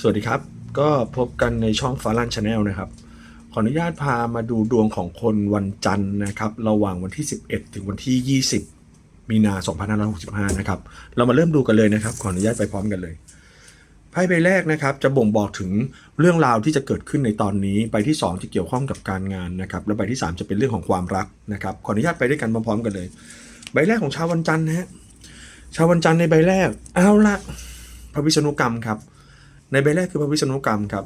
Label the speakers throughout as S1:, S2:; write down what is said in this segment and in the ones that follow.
S1: สวัสดีครับ ก็พบกันในช่องฟารันชาแนลนะครับ ขออนุญาตพามาดูดวงของคนวันจันทร์นะครับ ระหว่างวันที่ 11 ถึงวันที่ 20 มีนา 2565 นะครับ เรามาเริ่มดูกันเลยนะครับ ขออนุญาตไปพร้อมกันเลย ไพ่ใบแรกนะครับ จะบ่งบอกถึงเรื่องราวที่จะเกิดขึ้นในตอนนี้ ใบที่ 2 จะเกี่ยวข้องกับการงานนะครับ และใบที่ 3 จะเป็นเรื่องของความรักนะครับ ขออนุญาตไปด้วยกันพร้อมๆกันเลย ใบแรกของชาววันจันทร์นะฮะ ชาววันจันทร์ในใบแรก เอาละพระวิษณุกรรมครับ ในใบแรกคือพระวิษณุกรรมครับ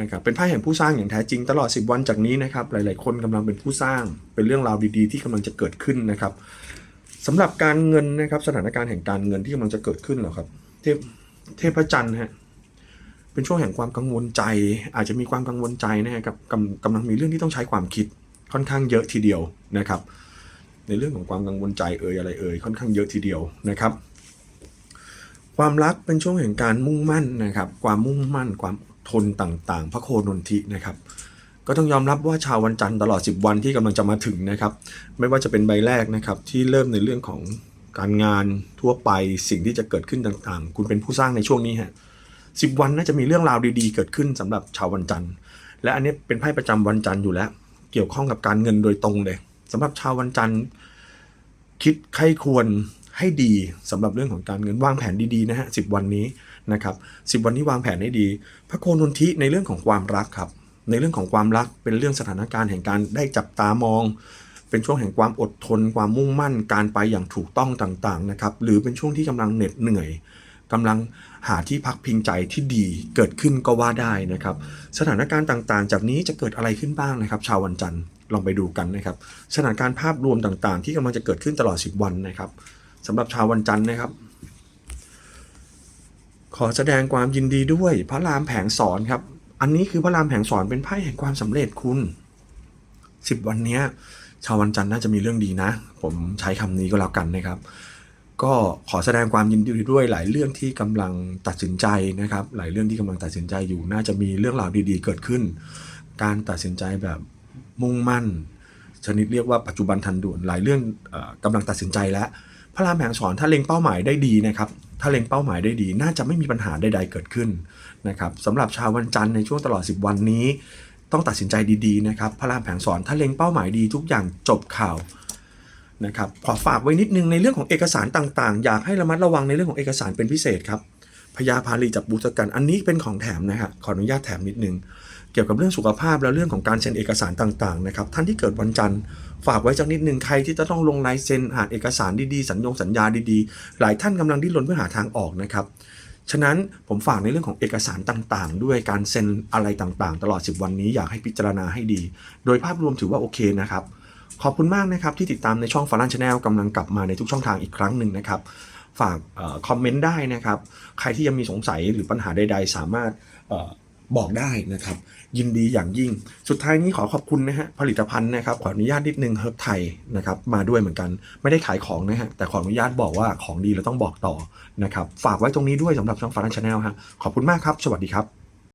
S1: นะครับเป็นไพ่แห่งผู้สร้างอย่างแท้จริงตลอด 10 วันจากนี้นะครับหลาย ๆ คนกำลังเป็นผู้สร้างเป็นเรื่องราวดีๆ ที่กำลังจะเกิดขึ้นนะครับสำหรับการเงินนะครับสถานการณ์แห่งการเงินที่กำลังจะเกิดขึ้นเหรอครับ เทพเทพจันทร์ฮะเป็นช่วงแห่งความกังวลใจ อาจจะมีความกังวลใจนะฮะกับกำกำลังมีเรื่องที่ต้องใช้ความคิดค่อนข้างเยอะทีเดียวนะครับ ในเรื่องของความกังวลใจเอ่ยอะไรเอ่ยค่อนข้างเยอะทีเดียวนะครับ ความรักเป็นช่วงแห่งการมุ่งมั่นนะครับ ความมุ่งมั่น ความทนต่างๆ พระโคนนทินะครับก็ต้องยอมรับว่าชาววันจันทร์ตลอด 10 วันที่กำลังจะมาถึงนะครับ ไม่ว่าจะเป็นใบแรกนะครับ ที่เริ่มในเรื่องของการงานทั่วไปสิ่งที่จะเกิดขึ้นต่างๆ คุณเป็นผู้สร้างในช่วงนี้ฮะสิวันน่าจะมีเรื่องราวดีๆ เกิดขึ้นสำหรับชาววันจันทร์ และอันนี้เป็นไพ่ประจำวันจันทร์อยู่แล้ว เกี่ยวข้องกับการเงินโดยตรงเลยสำหรับชาววันจันทร์ คิดใครควร ให้ดีสำหรับเรื่องของการเงินวางแผนดีๆนะฮะสิวันนี้นะครับสิวันนี้วางแผนให้ดี พระโคนนทิในเรื่องของความรักครับ ในเรื่องของความรักเป็นเรื่องสถานการณ์แห่งการได้จับตามอง เป็นช่วงแห่งความอดทน ความมุ่งมั่น การไปอย่างถูกต้องต่างๆนะครับหรือเป็นช่วงที่กำลังเหน็ดเหนื่อยกำลังหาที่พักพิงใจที่ดีเกิดขึ้นก็ว่าได้นะครับ สถานการณ์ต่างๆ จากนี้จะเกิดอะไรขึ้นบ้างนะครับ ชาววันจันทร์ลองไปดูกันนะครับ สถานการณ์ภาพรวมต่างๆ ที่กำลังจะเกิดขึ้นตลอด 10 วันนะครับ สำหรับชาววันจันทร์นะครับ ขอแสดงความยินดีด้วย พระรามแผงสอนครับ อันนี้คือพระรามแผงสอนเป็นไพ่แห่งความสำเร็จคุณ10วันนี้ชาววันจันทร์น่าจะมีเรื่องดีนะ ผมใช้คำนี้ก็แล้วกันนะครับ ก็ขอแสดงความยินดีด้วยหลายเรื่องที่กำลังตัดสินใจนะครับ หลายเรื่องที่กำลังตัดสินใจอยู่ น่าจะมีเรื่องราวดีๆ เกิดขึ้น การตัดสินใจแบบมุ่งมั่น ชนิดเรียกว่าปัจจุบันทันด่วนหลายเรื่องออกำลังตัดสินใจแล้ว พระรามแผงสอนถ้าเล็งเป้าหมายได้ดีนะครับถ้าเล็งเป้าหมายได้ดี น่าจะไม่มีปัญหาใดๆเกิดขึ้นนะครับสำหรับชาววันจันทร์ในช่วงตลอด 10 วันนี้ ต้องตัดสินใจดีๆนะครับพระรามแผงสอนถ้าเล็งเป้าหมายดีทุกอย่างจบข่าวนะครับขอฝากไว้นิดนึงในเรื่องของเอกสารต่างๆ อยากให้ระมัดระวังในเรื่องของเอกสารเป็นพิเศษครับ พญาพาลีจับบูสกัน อันนี้เป็นของแถมนะฮะขออนุญาตแถมนิดนึง เกี่ยวกับเรื่องสุขภาพและเรื่องของการเซ็นเอกสารต่างๆนะครับท่านที่เกิดวันจันทร์ฝากไว้สักนิดนึงใครที่จะต้องลงลายเซ็นอ่านเอกสารดีๆ สัญญงสัญญาดีๆ หลายท่านกำลังดิ้นรนเพื่อหาทางออกนะครับฉะนั้นผมฝากในเรื่องของเอกสารต่างๆ ด้วยการเซ็นอะไรต่างๆ ตลอด 10 วันนี้อยากให้พิจารณาให้ดี โดยภาพรวมถือว่าโอเคนะครับ ขอบคุณมากนะครับที่ติดตามในช่องฟารันชาแนลกำลังกลับมาในทุกช่องทางอีกครั้งหนึ่งนะครับ ฝากเออคอมเมนต์ได้นะครับ ใครที่ยังมีสงสัยหรือปัญหาใด ๆ สามารถเออบอกได้นะครับ ยินดีอย่างยิ่ง สุดท้ายนี้ขอขอบคุณนะฮะผลิตภัณฑ์นะครับขออนุญาตนิดนึงเฮิร์บไทยนะครับมาด้วยเหมือนกันไม่ได้ขายของนะฮะแต่ขออนุญาตบอกว่าของดีเราต้องบอกต่อนะครับฝากไว้ตรงนี้ด้วยสำหรับช่องฟารันชาแนลฮะขอบคุณมากครับ สวัสดีครับ